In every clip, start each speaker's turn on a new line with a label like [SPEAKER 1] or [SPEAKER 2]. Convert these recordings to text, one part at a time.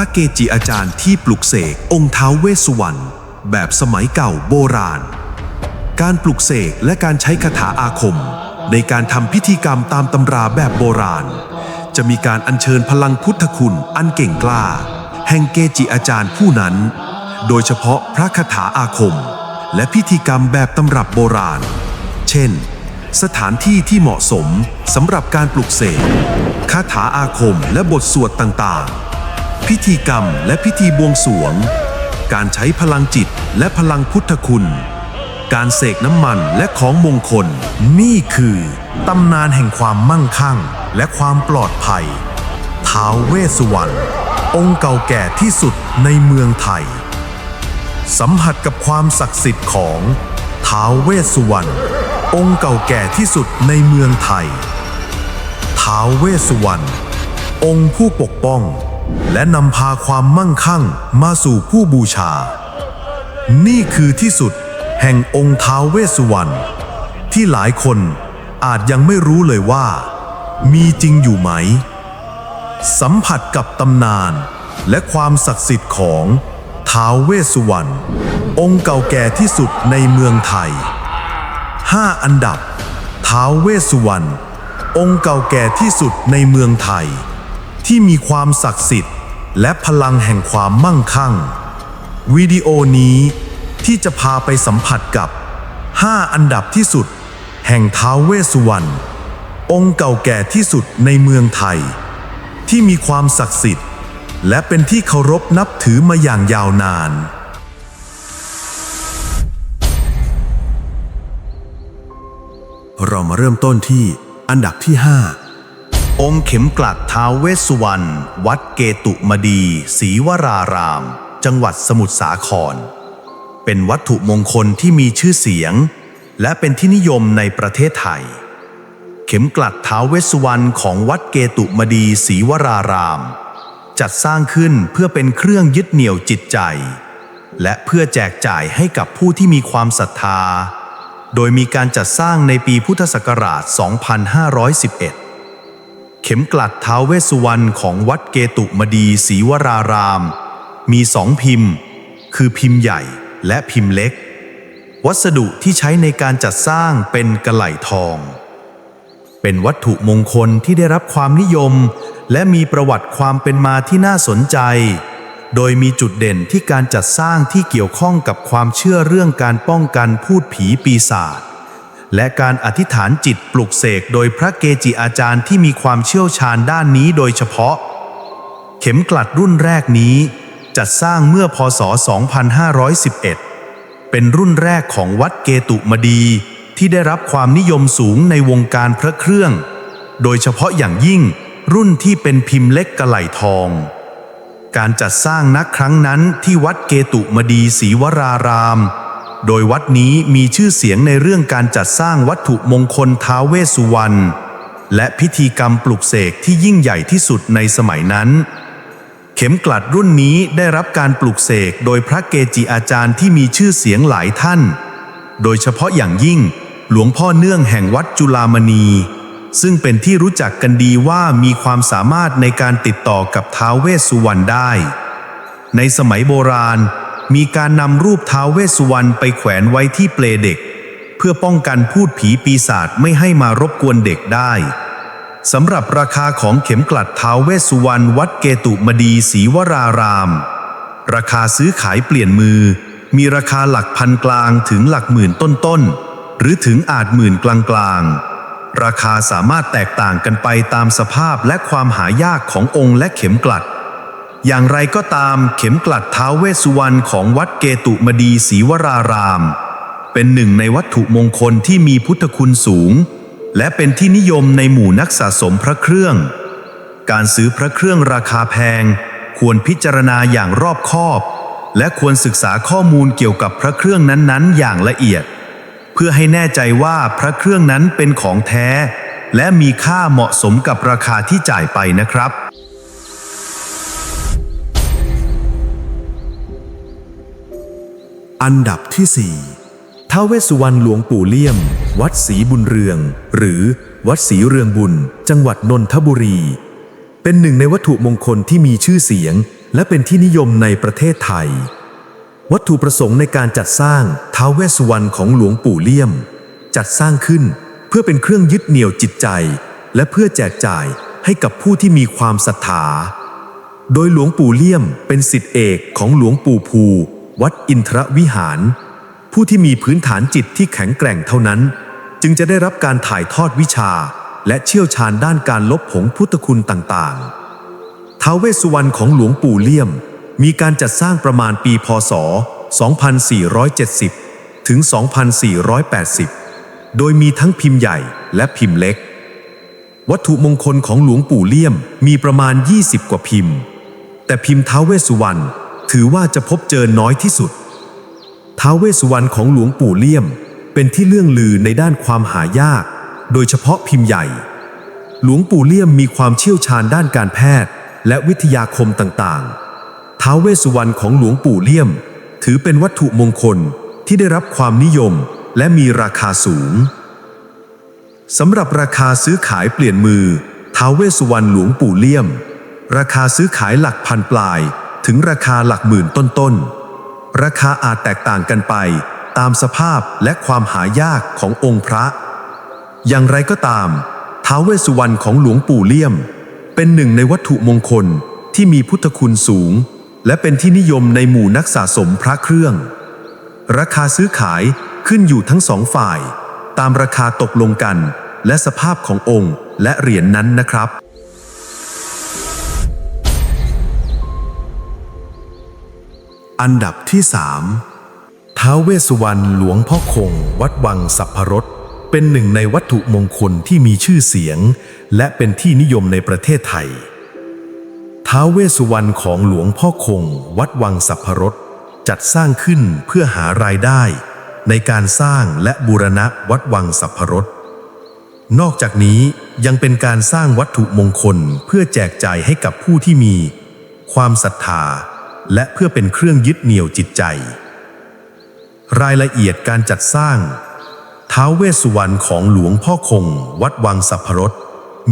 [SPEAKER 1] ระเกจิอาจารย์ที่ปลุกเสกองค์ท้าวเวสสุวรรณแบบสมัยเก่าโบราณ การปลุกเสกและการใช้คาถาอาคม ในการทำพิธีกรรมตามตำราแบบโบราณ จะมีการอัญเชิญพลังพุทธคุณอันเก่งกล้า แห่งเกจิอาจารย์ผู้นั้น โดยเฉพาะพระคาถาอาคม และพิธีกรรมแบบตำรับโบราณ เช่น สถานที่ที่เหมาะสมสำหรับการปลุกเสกคาถาอาคมและบทสวดต่างๆ พิธีกรรมและพิธีบวงสวง การใช้พลังจิตและพลังพุทธคุณ การเสกน้ำมันและของมงคล นี่คือตำนานแห่งความมั่งคั่งและความปลอดภัย ท้าวเวสสุวรรณองค์เก่าแก่ที่สุดในเมืองไทย สัมผัสกับความศักดิ์สิทธิ์ของท้าวเวสสุวรรณองค์เก่าแก่ที่สุดในเมืองไทยท้าวเวสสุวรรณองค์ผู้ปกป้อง และนำพาความมั่งคั่งมาสู่ผู้บูชา นี่คือที่สุดแห่งองค์ท้าวเวสสุวรรณที่หลายคนอาจยังไม่รู้เลยว่า มีจริงอยู่ไหม สัมผัสกับตำนานและความศักดิ์สิทธิ์ของท้าวเวสสุวรรณองค์เก่าแก่ที่สุดในเมืองไทย 5 อันดับท้าวเวสสุวรรณองค์เก่าแก่ที่สุดในเมืองไทย ที่มีความศักดิ์สิทธิ์ และพลังแห่งความมั่งคั่ง วิดีโอนี้ที่จะพาไปสัมผัสกับ 5 อันดับที่สุด แห่งท้าวเวสสุวรรณองค์เก่าแก่ที่สุดในเมืองไทย ที่มีความศักดิ์สิทธิ์ และเป็นที่เคารพนับถือมาอย่างยาวนาน เรามาเริ่มต้นที่อันดับที่ 5
[SPEAKER 2] องค์เข็มกลัดท้าวเวสสุวรรณ วัดเกตุมดีศรีวราราม จังหวัดสมุทรสาคร เป็นวัตถุมงคลที่มีชื่อเสียง และเป็นที่นิยมในประเทศไทย เข็มกลัดท้าวเวสสุวรรณของวัดเกตุมดีศรีวราราม จัดสร้างขึ้นเพื่อเป็นเครื่องยึดเหนี่ยวจิตใจ และเพื่อแจกจ่ายให้กับผู้ที่มีความศรัทธา โดยมีการจัดสร้างในปีพุทธศักราช 2511 เข็มกลัดท้าวเวสุวรรณของวัดเกตุมดีศรีวราราม มีสองพิมพ์ คือพิมพ์ใหญ่และพิมพ์เล็ก วัสดุที่ใช้ในการจัดสร้างเป็นกระไหลทอง เป็นวัตถุมงคลที่ได้รับความนิยม และมีประวัติความเป็นมาที่น่าสนใจ โดยมีจุดเด่นที่การจัดสร้างที่เกี่ยวข้องกับความเชื่อเรื่องการป้องกันพูดผีปีศาจ และการอธิษฐานจิตปลุกเสกโดยพระเกจิอาจารย์ที่มีความเชี่ยวชาญด้านนี้โดยเฉพาะ เข็มกลัดรุ่นแรกนี้ จัดสร้างเมื่อพศ 2511 เป็นรุ่นแรกของวัดเกตุมดีที่ได้รับความนิยมสูงในวงการพระเครื่อง โดยเฉพาะอย่างยิ่งรุ่นที่เป็นพิมพ์เล็กกระไหลทอง การจัดสร้างนักครั้งนั้นที่วัดเกตุมดีศรีวราราม โดยวัดนี้มีชื่อเสียงในเรื่องการจัดสร้างวัตถุมงคลท้าเวสุวรรณและพิธีกรรมปลุกเสกที่ยิ่งใหญ่ที่สุดในสมัยนั้น เข็มกลัดรุ่นนี้ได้รับการปลุกเสกโดยพระเกจิอาจารย์ที่มีชื่อเสียงหลายท่าน โดยเฉพาะอย่างยิ่ง หลวงพ่อเนื่องแห่งวัดจุฬามณี ซึ่งเป็นที่รู้จักกันดีว่ามีความสามารถในการติดต่อกับท้าวเวสสุวรรณได้ ในสมัยโบราณ มีการนำรูปท้าวเวสสุวรรณไปแขวนไว้ที่เปลเด็ก เพื่อป้องกันพูดผีปีศาจไม่ให้มารบกวนเด็กได้สำหรับราคาของเข็มกลัดท้าวเวสสุวรรณวัดเกตุมดีศรีวราราม ราคาซื้อขายเปลี่ยนมือ มีราคาหลักพันกลางถึงหลักหมื่นต้นๆ หรือถึงอาจหมื่นกลางๆ ราคาสามารถแตกต่างกันไปตามสภาพและความหายากขององค์และเข็มกลัด อย่างไรก็ตามเข็มกลัดท้าวเวสสุวรรณของวัดเกตุมดีศรีวราราม เป็นหนึ่งในวัตถุมงคลที่มีพุทธคุณสูง และเป็นที่นิยมในหมู่นักสะสมพระเครื่อง การซื้อพระเครื่องราคาแพง ควรพิจารณาอย่างรอบคอบ และควรศึกษาข้อมูลเกี่ยวกับพระเครื่องนั้นๆ อย่างละเอียด เพื่อให้แน่ใจว่าพระเครื่องนั้นเป็นของแท้ และมีค่าเหมาะสมกับราคาที่จ่ายไปนะครับ
[SPEAKER 1] อันดับที่ 4ท้าเวสุวรรณหลวงปู่เลี่ยม วัดศรีบุญเรือง หรือวัดศรีเรืองบุญ จังหวัดนนทบุรี เป็นหนึ่งในวัตถุมงคลที่มีชื่อเสียง และเป็นที่นิยมในประเทศไทย วัตถุประสงค์ในการจัดสร้างท้าวเวสสุวรรณของหลวงปู่เลี่ยม จัดสร้างขึ้นเพื่อเป็นเครื่องยึดเหนี่ยวจิตใจ และเพื่อแจกจ่ายให้กับผู้ที่มีความศรัทธา โดยหลวงปู่เลี่ยมเป็นสิทธิเอกของหลวงปู่ภู วัดอินทรวิหาร ผู้ที่มีพื้นฐานจิตที่แข็งแกร่งเท่านั้น จึงจะได้รับการถ่ายทอดวิชา และเชี่ยวชาญด้านการลบผงพุทธคุณต่างๆ ท้าวเวสสุวรรณของหลวงปู่เลี่ยม มีการจัดสร้างประมาณปีพศ 2470 ถึง 2480 โดยมีทั้งพิมพ์ใหญ่และพิมพ์เล็ก วัตถุมงคลของหลวงปู่เลี่ยมมีประมาณ 20 กว่าพิมพ์ แต่พิมพ์ท้าวเวสสุวรรณ ถือว่าจะพบเจอน้อยที่สุด ท้าวเวสสุวรรณของหลวงปู่เลี่ยม เป็นที่เลื่องลือในด้านความหายาก โดยเฉพาะพิมพ์ใหญ่ หลวงปู่เลี่ยมมีความเชี่ยวชาญด้านการแพทย์ และวิทยาคมต่างๆ ท้าวเวสสุวรรณของหลวงปู่เลี่ยม ถือเป็นวัตถุมงคลที่ได้รับความนิยมและมีราคาสูงสำหรับราคาซื้อขายเปลี่ยนมือท้าวเวสสุวรรณหลวงปู่เลี่ยม ราคาซื้อขายหลักพันปลาย ถึงราคาหลักหมื่นต้นๆ ราคาอาจแตกต่างกันไป ตามสภาพและความหายากขององค์พระ อย่างไรก็ตาม ท้าวเวสสุวรรณของหลวงปู่เลี่ยม เป็นหนึ่งในวัตถุมงคลที่มีพุทธคุณสูง และเป็นที่นิยมในหมู่นักสะสมพระเครื่อง ราคาซื้อขายขึ้นอยู่ทั้งสองฝ่าย ตามราคาตกลงกัน และสภาพขององค์และเหรียญนนั้นนะครับ อันดับที่สามท้าวเวสสุวรรณหลวงพ่อคง วัดวังสัพพรสเป็นหนึ่งในวัตถุมงคลที่มีชื่อเสียง และเป็นที่นิยมในประเทศไทย ท้าวเวสสุวรรณของหลวงพ่อคง วัดวังสัพพรสจัดสร้างขึ้นเพื่อหารายได้ ในการสร้างและบูรณะวัดวังสัพพรสนอกจากนี้ยังเป็นการสร้างวัตถุมงคลเพื่อแจกจ่ายให้กับผู้ที่มี ความศรัทธา และเพื่อเป็นเครื่องยึดเหนี่ยวจิตใจ รายละเอียดการจัดสร้าง ท้าวเวสสุวรรณของหลวงพ่อคง วัดวังสัพพรส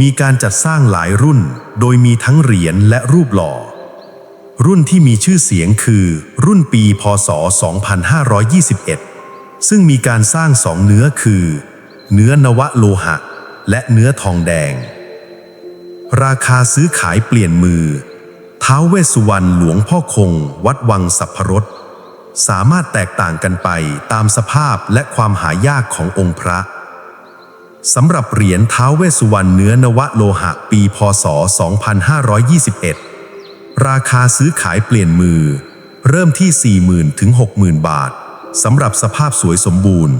[SPEAKER 1] มีการจัดสร้างหลายรุ่น โดยมีทั้งเหรียญและรูปหล่อ รุ่นที่มีชื่อเสียงคือ รุ่นปีพศ 2521 ซึ่งมีการสร้างสองเนื้อคือ เนื้อนวโลหะ และเนื้อทองแดง ราคาซื้อขายเปลี่ยนมือ ท้าวเวสสุวรรณหลวงพ่อคง วัดวังสัพพรสสามารถแตกต่างกันไปตามสภาพและความหายากขององค์พระสำหรับเหรียญท้าวเวสสุวรรณเนื้อนวโลหะปีพศ 2521 ราคาซื้อขายเปลี่ยนมือ เริ่มที่ 40,000 ถึง 60,000 บาทสำหรับสภาพสวยสมบูรณ์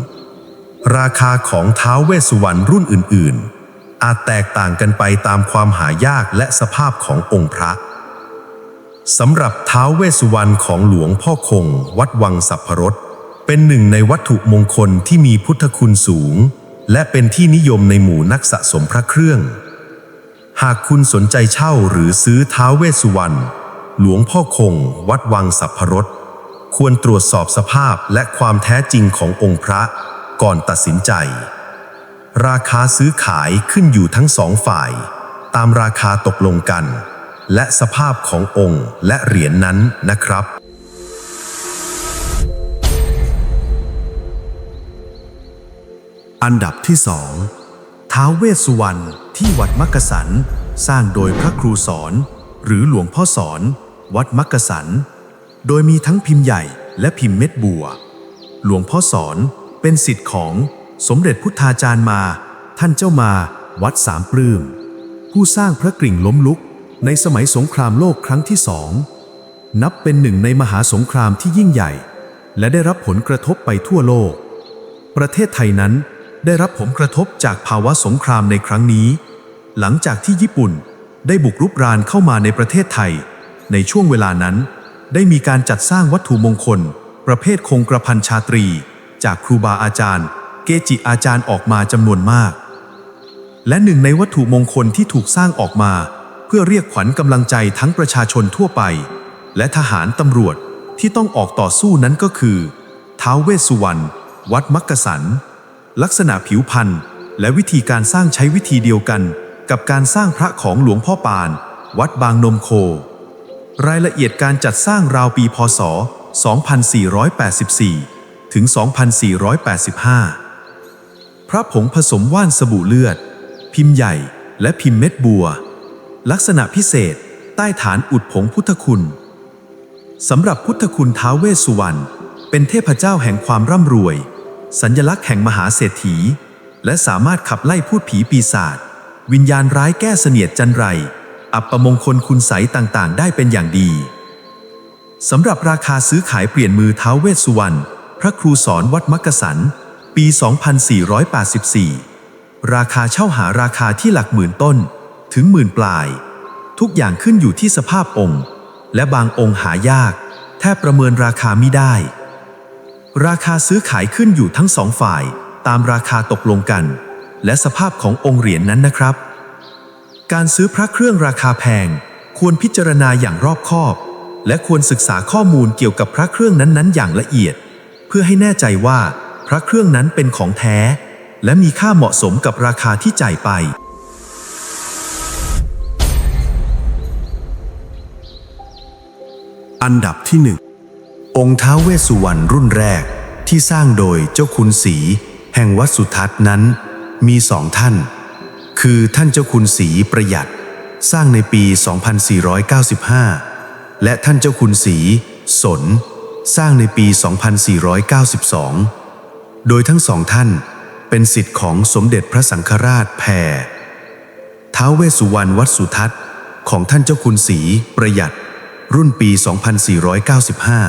[SPEAKER 1] ราคาของท้าวเวสสุวรรณรุ่นอื่น ๆ อาจแตกต่างกันไปตามความหายากและสภาพขององค์พระ สำหรับท้าวเวสสุวรรณของหลวงพ่อคง วัดวังสัพพรสเป็นหนึ่งในวัตถุมงคลที่มีพุทธคุณสูง และเป็นที่นิยมในหมู่นักสะสมพระเครื่อง หากคุณสนใจเช่าหรือซื้อท้าวเวสสุวรรณหลวงพ่อคง วัดวังสัพพรสควรตรวจสอบสภาพและความแท้จริงขององค์พระก่อนตัดสินใจ ราคาซื้อขายขึ้นอยู่ทั้งสองฝ่าย ตามราคาตกลงกัน และสภาพขององค์และเหรียญนนั้นนะครับ อันดับที่สองท้าวเวสสุวรรณที่วัดมักกะสัน สร้างโดยพระครูสอน หรือหลวงพ่อสอน วัดมักกะสัน โดยมีทั้งพิมพ์ใหญ่และพิมพ์เม็ดบัว หลวงพ่อสอนเป็นสิทธิ์ของสมเด็จพุทธาจารย์มา ท่านเจ้ามาวัดสามปลื้ม ผู้สร้างพระกริ่งล้มลุก ในสมัยสงครามโลกครั้งที่สอง นับเป็นหนึ่งในมหาสงครามที่ยิ่งใหญ่ และได้รับผลกระทบไปทั่วโลก ประเทศไทยนั้นได้รับผลกระทบจากภาวะสงครามในครั้งนี้ หลังจากที่ญี่ปุ่นได้บุกรุกรานเข้ามาในประเทศไทย ในช่วงเวลานั้น ได้มีการจัดสร้างวัตถุมงคล ประเภทคงกระพันชาตรี จากครูบาอาจารย์ เกจิอาจารย์ออกมาจำนวนมาก และหนึ่งในวัตถุมงคลที่ถูกสร้างออกมา เพื่อเรียกขวัญกำลังใจทั้งประชาชนทั่วไป และทหารตำรวจที่ต้องออกต่อสู้นั้นก็คือท้าวเวสสุวรรณวัดมักกะสัน ลักษณะผิวพันธ์และวิธีการสร้างใช้วิธีเดียวกัน กับการสร้างพระของหลวงพ่อปาน วัดบางนมโค รายละเอียดการจัดสร้างราวปีพศ 2484 ถึง 2485 พระผงผสมว่านสบู่เลือด พิมพ์ใหญ่และพิมพ์เม็ดบัว ลักษณะพิเศษ ใต้ฐานอุดผงพุทธคุณสำหรับพุทธคุณท้าวเวสสุวรรณเป็นเทพเจ้าแห่งความร่ำรวย สัญลักษณ์แห่งมหาเศรษฐี และสามารถขับไล่พูดผีปีศาจวิญญาณร้ายแก้เสนียดจันไร อัปปมงคลคุณใสต่างๆ ได้เป็นอย่างดีสำหรับราคาซื้อขายเปลี่ยนมือท้าวเวสสุวรรณพระครูสอนวัดมักกะสัน ปี 2484 ราคาเช่าหาราคาที่หลักหมื่นต้น ถึงหมื่นปลาย ทุกอย่างขึ้นอยู่ที่สภาพองค์ และบางองค์หายาก แทบประเมินราคาไม่ได้ ราคาซื้อขายขึ้นอยู่ทั้งสองฝ่ายตามราคาตกลงกัน และสภาพขององค์เหรียญนนั้นนะครับ การซื้อพระเครื่องราคาแพง ควรพิจารณาอย่างรอบคอบ และควรศึกษาข้อมูลเกี่ยวกับพระเครื่องนั้นๆ อย่างละเอียด เพื่อให้แน่ใจว่าพระเครื่องนั้นเป็นของแท้ และมีค่าเหมาะสมกับราคาที่จ่ายไป
[SPEAKER 2] อันดับที่หนึ่งองค์ท้าเวสสุวรรณรุ่นแรกที่สร้างโดยเจ้าคุณศรีแห่งวัดสุทัศน์นั้น มีสองท่าน คือท่านเจ้าคุณศรีประหยัด สร้างในปี 2495 และท่านเจ้าคุณศรีสน สร้างในปี 2492 โดยทั้งสองท่านเป็นสิทธิ์ของสมเด็จพระสังฆราชแพรท้าวเวสสุวรรณวัดสุทัศน์ของท่านเจ้าคุณศรีประหยัด รุ่นปี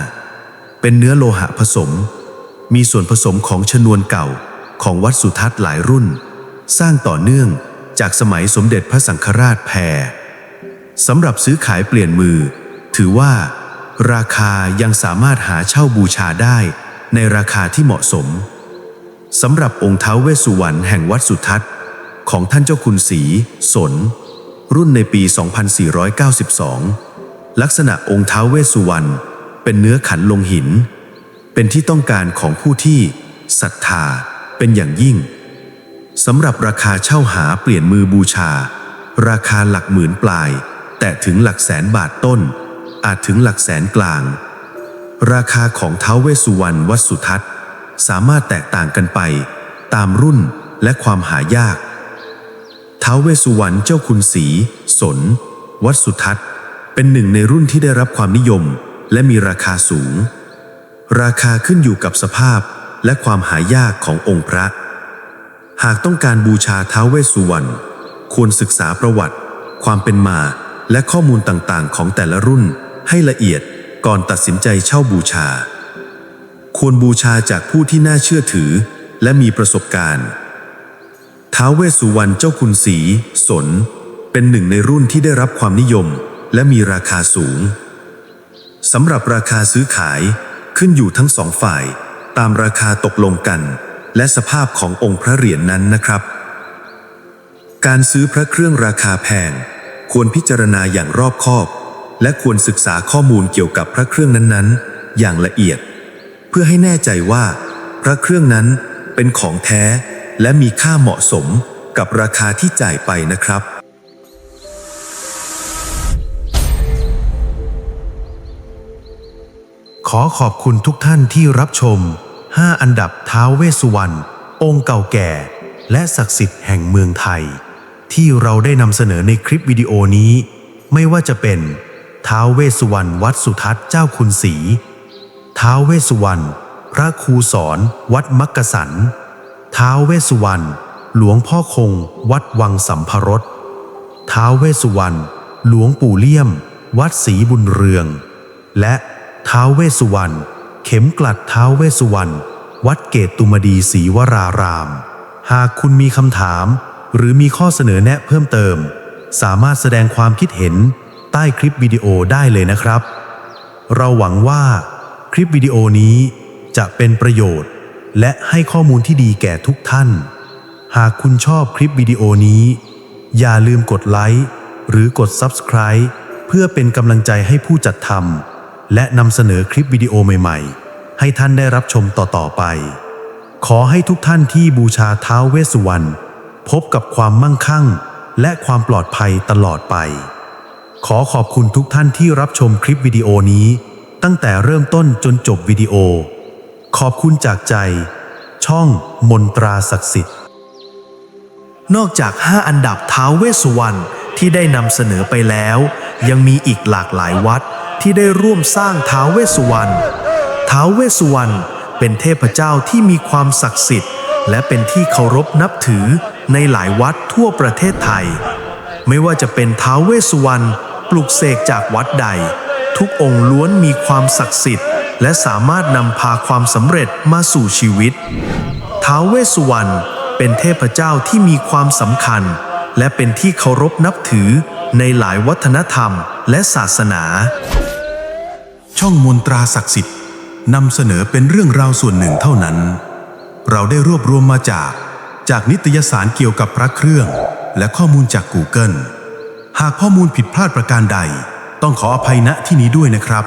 [SPEAKER 2] 2495 เป็นเนื้อโลหะผสม มีส่วนผสมของชนวนเก่าของวัดสุทัศน์หลายรุ่น สร้างต่อเนื่องจากสมัยสมเด็จพระสังฆราชแพรสำหรับซื้อขายเปลี่ยนมือ ถือว่า ราคายังสามารถหาเช่าบูชาได้ในราคาที่เหมาะสมสำหรับองค์เท้าเวสสุวรรณแห่งวัดสุทัศน์ ของท่านเจ้าคุณศรีสน รุ่นในปี 2492 ลักษณะองค์ท้าวเวสสุวรรณเป็นเนื้อขันลงหิน เป็นที่ต้องการของผู้ที่ศรัทธาเป็นอย่างยิ่งสำหรับราคาเช่าหาเปลี่ยนมือบูชา ราคาหลักหมื่นปลาย แต่ถึงหลักแสนบาทต้น อาจถึงหลักแสนกลาง ราคาของท้าวเวสสุวรรณวัดสุทัศน์ สามารถแตกต่างกันไป ตามรุ่นและความหายากท้าวเวสสุวรรณเจ้าคุณศรีสน วัดสุทัศน์ เป็นหนึ่งในรุ่นที่ได้รับความนิยมและมีราคาสูง ราคาขึ้นอยู่กับสภาพและความหายากขององค์พระ หากต้องการบูชาท้าวเวสสุวรรณควรศึกษาประวัติ ความเป็นมาและข้อมูลต่างๆ ของแต่ละรุ่นให้ละเอียดก่อนตัดสินใจเช่าบูชา ควรบูชาจากผู้ที่น่าเชื่อถือและมีประสบการณ์ ท้าวเวสสุวรรณเจ้าคุณศรีสน เป็นหนึ่งในรุ่นที่ได้รับความนิยม และมีราคาสูงสำหรับราคาซื้อขายขึ้นอยู่ทั้งสองฝ่าย ตามราคาตกลงกัน และสภาพขององค์พระเหรียญนนั้นนะครับ การซื้อพระเครื่องราคาแพง ควรพิจารณาอย่างรอบคอบ และควรศึกษาข้อมูลเกี่ยวกับพระเครื่องนั้นๆ อย่างละเอียด เพื่อให้แน่ใจว่า พระเครื่องนั้นเป็นของแท้และมีค่าเหมาะสมกับราคาที่จ่ายไปนะครับ ขอขอบคุณทุกท่านที่รับชม 5 อันดับท้าวเวสสุวรรณองค์เก่าแก่ และศักดิ์สิทธิ์แห่งเมืองไทย ที่เราได้นำเสนอในคลิปวิดีโอนี้ ไม่ว่าจะเป็นท้าวเวสสุวรรณวัดสุทัศน์เจ้าคุณศรีท้าวเวสสุวรรณพระครูสอนวัดมักกะสันท้าวเวสสุวรรณหลวงพ่อคง วัดวังสัมพรสท้าวเวสสุวรรณหลวงปู่เลี่ยม วัดศรีบุญเรือง และ ท้าวเวสุวรรณ เข็มกลัดท้าวเวสสุวรรณ วัดเกตตุมดีศรีวราราม หากคุณมีคำถาม หรือมีข้อเสนอแนะเพิ่มเติม สามารถแสดงความคิดเห็นใต้คลิปวิดีโอได้เลยนะครับ เราหวังว่าคลิปวิดีโอนี้จะเป็นประโยชน์ และให้ข้อมูลที่ดีแก่ทุกท่าน หากคุณชอบคลิปวิดีโอนี้ อย่าลืมกดไลค์หรือกด Subscribe เพื่อเป็นกำลังใจให้ผู้จัดทำ และนำเสนอคลิปวิดีโอใหม่ๆ ให้ท่านได้รับชมต่อๆไป ขอให้ทุกท่านที่บูชาท้าวเวสสุวรรณพบกับความมั่งคั่ง และความปลอดภัยตลอดไป ขอขอบคุณทุกท่านที่รับชมคลิปวิดีโอนี้ ตั้งแต่เริ่มต้นจนจบวิดีโอ ขอบคุณจากใจ ช่องมนตราศักดิ์สิทธิ์
[SPEAKER 3] นอกจาก 5 อันดับท้าวเวสสุวรรณที่ได้นำเสนอไปแล้ว ยังมีอีกหลากหลายวัด ที่ได้ร่วมสร้างท้าวเวสสุวรรณท้าวเวสสุวรรณเป็นเทพเจ้าที่มีความศักดิ์สิทธิ์ และเป็นที่เคารพนับถือในหลายวัดทั่วประเทศไทย ไม่ว่าจะเป็นท้าวเวสสุวรรณปลุกเสกจากวัดใด ทุกองค์ล้วนมีความศักดิ์สิทธิ์ และสามารถนำพาความสำเร็จมาสู่ชีวิตท้าวเวสสุวรรณเป็นเทพเจ้าที่มีความสำคัญ และเป็นที่เคารพนับถือในหลายวัฒนธรรมและศาสนา
[SPEAKER 1] ช่องมนตราศักดิ์สิทธิ์นำเสนอเป็นเรื่องราวส่วนหนึ่งเท่านั้น เราได้รวบรวมมาจากจากนิตยสารเกี่ยวกับพระเครื่อง และข้อมูลจาก Google หากข้อมูลผิดพลาดประการใด ต้องขออภัยณที่นี้ด้วยนะครับ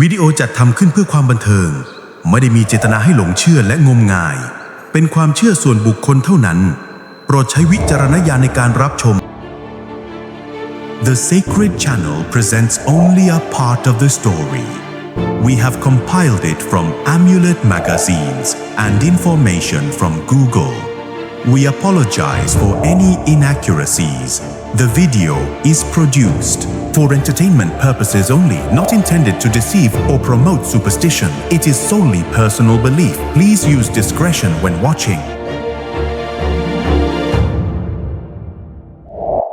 [SPEAKER 1] วิดีโอจัดทำขึ้นเพื่อความบันเทิง ไม่ได้มีเจตนาให้หลงเชื่อและงมงาย เป็นความเชื่อส่วนบุคคลเท่านั้น โปรดใช้วิจารณญาณในการรับชม The Sacred Channel presents only a part of the story. We have compiled it from Amulet magazines and information from Google. We apologize for any inaccuracies. The video is produced for entertainment purposes only, not intended to deceive or promote superstition. It is solely personal belief. Please use discretion when watching.